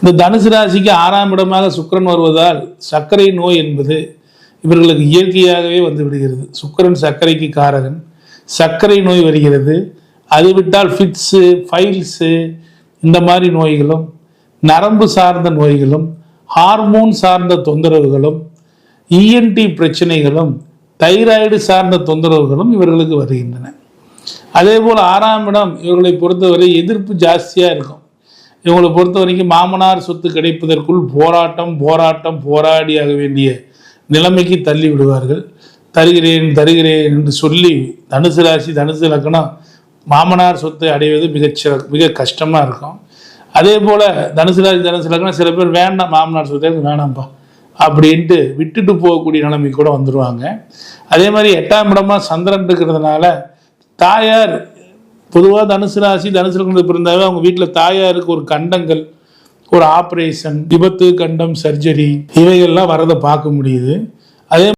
இந்த தனுசு ராசிக்கு ஆறாம் இடமாக சுக்கிரன் வருவதால் சர்க்கரை நோய் என்பது இவர்களுக்கு இயற்கையாகவே வந்து விடுகிறது. சுக்கிரன் சர்க்கரைக்கு காரகன். சர்க்கரை நோய் வருகிறது. அது விட்டால் ஃபிட்ஸு ஃபைல்ஸு இந்த மாதிரி நோய்களும் நரம்பு சார்ந்த நோய்களும் ஹார்மோன் சார்ந்த தொந்தரவுகளும் இஎன்டி பிரச்சனைகளும் தைராய்டு சார்ந்த தொந்தரவுகளும் இவர்களுக்கு வருகின்றன. அதே போல் ஆறாம் இடம் இவர்களை பொறுத்தவரை எதிர்ப்பு ஜாஸ்தியாக இருக்கும். இவங்களை பொறுத்த வரைக்கும் மாமனார் சொத்து கிடைப்பதற்குள் போராட்டம் போராட்டம் போராடியாக வேண்டிய நிலைமைக்கு தள்ளி விடுவார்கள். தருகிறேன் தருகிறேன் என்று சொல்லி தனுசு ராசி தனுசு லக்கணம் மாமனார் சொத்தை அடைவது மிகச்சிற மிக கஷ்டமாக இருக்கும். அதே போல் தனுசு ராசி தனுசு லக்கணம் சில பேர் வேண்டாம் மாமனார் சொத்தை வேணாம்ப்பா அப்படின்ட்டு விட்டுட்டு போகக்கூடிய நிலைமை கூட வந்துடுவாங்க அதே மாதிரி எட்டாம் இடமா சந்திரன் இருக்கிறதுனால தாயார் பொதுவாக தனுசு ராசி தனுசு லக்னத்துக்கு பிறந்தாவே அவங்க வீட்டில் தாயாருக்கு ஒரு கண்டங்கள் ஒரு ஆப்ரேஷன் விபத்து கண்டம் சர்ஜரி இவைகள்லாம் வரதை பார்க்க முடியுது. அதே